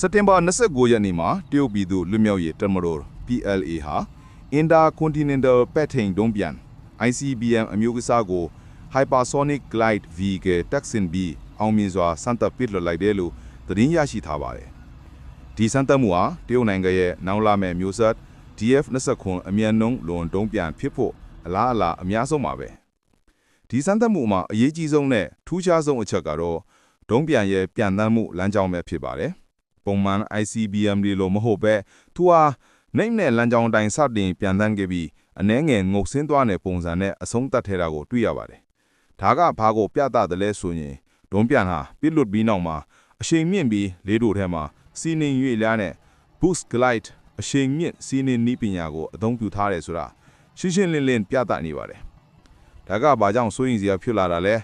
စက်တင်ဘာ29ရက်နေ့မှာတရုတ်ပြည်သူလွတ်မြောက်ရေးတပ်မတော် PLA ဟာ Intercontinental ပဲ့ထိန်ဒုံးပြန် ICBM အမျိုးအစားကို Hypersonic Glide Vehicle Texan B အောင်မြင်စွာစမ်းသပ်ပစ်လွှတ်လိုက်တယ်လို့သတင်းရရှိထားပါတယ်။ဒီစမ်းသပ်မှုဟာတရုတ်နိုင်ငံရဲ့နောက်လာမဲ့မျိုးဆက် DF-29 အမြန်နှုံးလွန်ဒုံးပြန်ဖြစ်ဖို့အလားအလာအများဆုံးပါပဲ။ဒီစမ်းသပ်မှုမှာအရေးကြီးဆုံးနဲ့ထူးခြားဆုံးအချက်ကတော့ဒုံးပြန်ရဲ့ပြန်တမ်းမှုလမ်းကြောင်းပဲဖြစ်ပါတယ်။ ပုံမှန် ICBM တွေလိုမဟုတ်ပဲသူဟာနိုင်နဲ့လမ်းကြောင်းတိုင်းစတင်ပြန်တမ်းခဲ့ပြီးအနှဲငယ်ငုတ်ဆင်းသွားတဲ့ပုံစံနဲ့အဆုံးသတ်ထဲတာကိုတွေ့ရပါတယ်။ဒါကဘာကိုပြသတယ်လဲဆိုရင်ဒုံးပြန်ဟာပစ်လွတ်ပြီးနောက်မှာအရှိန်မြင့်ပြီးလေးတို့ထဲမှာစီးနှင်းရွေ့လျားနဲ့ boost glide အရှိန်မြင့်စီးနှင်းနည်းပညာကိုအသုံးပြုထားတယ်ဆိုတာရှင်းရှင်းလင်းလင်းပြသနေပါတယ်။ဒါကဘာကြောင့်စိုးရင်စရာဖြစ်လာတာလဲ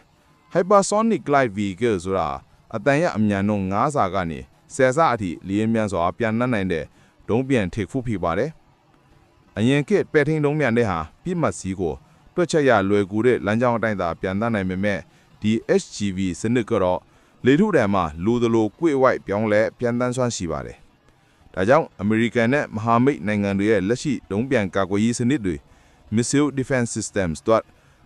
hypersonic glide vehicle ဆိုတာအတန်ရအမြန်နှုန်း9ဆာကနေ 10ဆအထိလျင်းမြန်စွာပြန်နှံ့နိုင်တဲ့ဒုံးပြန်ထိပ်ဖူးဖြစ်ပါတယ်။အရင်ကပဲ့ထိန်ဒုံးပြန်တဲ့ဟာပြစ်မှတ်စည်းကိုတွက်ချက်ရလွယ်ကူတဲ့လမ်းကြောင်းအတိုင်းသာပြန်နှံ့နိုင်ပေမဲ့ဒီ HGV စနစ်ကတော့လေထုတံမှာလူသလိုကွေ့ဝိုက်ပြောင်းလဲပြန်တန်းဆွမ်းရှိပါတယ်။ဒါကြောင့်အမေရိကန်နဲ့မဟာမိတ်နိုင်ငံတွေရဲ့လက်ရှိဒုံးပြန်ကာကွယ်ရေးစနစ်တွေ Missile Defense Systems တို့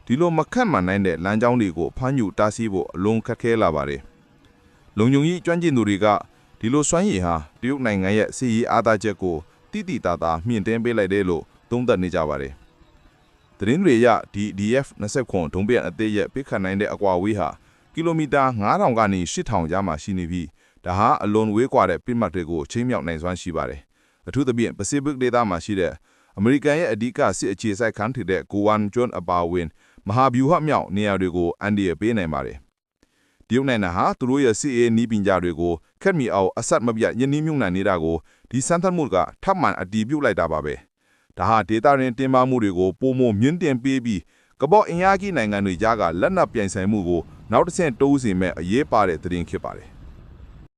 ဒီလိုမခတ်မှန်နိုင်တဲ့လမ်းကြောင်းတွေကိုဖမ်းယူတားဆီးဖို့အလွန်ခက်ခဲလာပါတယ်။လုံခြုံရေးကျွမ်းကျင်သူတွေက ဒီလိုစွမ်းရည်ဟာတရုတ်နိုင်ငံရဲ့စီရေးအားသာချက်ကိုတိတိတသားမြင့်တင်းပေးလိုက်တယ်လို့သုံးသပ်နေကြပါတယ်။သတင်းတွေရဒီ DF-29 ဒုံးပြန်အသေးရဲ့ပိတ်ခတ်နိုင်တဲ့အကွာအဝေးဟာကီလိုမီတာ9000ကနေ8000ကြားမှာရှိနေပြီးဒါဟာအလွန်ဝေးကွာတဲ့ပြစ်မှတ်တွေကိုချိန်မြောက်နိုင်စွမ်းရှိပါတယ်။အထူးသဖြင့် Pacific ဒေသမှာရှိတဲ့အမေရိကန်ရဲ့အဓိကစစ်အခြေစိုက်ခန်းထည်တဲ့ Guam ကျွန်းအပါအဝင်မဟာဗျူဟာမြောက်နေရာတွေကိုအန်ဒီရပေးနိုင်ပါတယ်။တရုတ်နိုင်ငံဟာသူတို့ရဲ့စစ်ရေးနည်းပညာတွေကို ခက်မီအောင်အဆက်မပြတ်ယင်းနှီးမြှုပ်နှံနေတာကိုဒီစမ်းသပ်မှုကထပ်မံအတည်ပြုလိုက်တာပါပဲ။ဒါဟာဒေတာရင်တင်မာမှုတွေကိုပုံမမြင့်တင်ပေးပြီးကမ္ဘာအင်အားကြီးနိုင်ငံတွေကြားကလက်နက်ပြိုင်ဆိုင်မှုကိုနောက်တစ်ဆင့်တိုးစေမဲ့အရေးပါတဲ့သတင်းဖြစ်ပါတယ်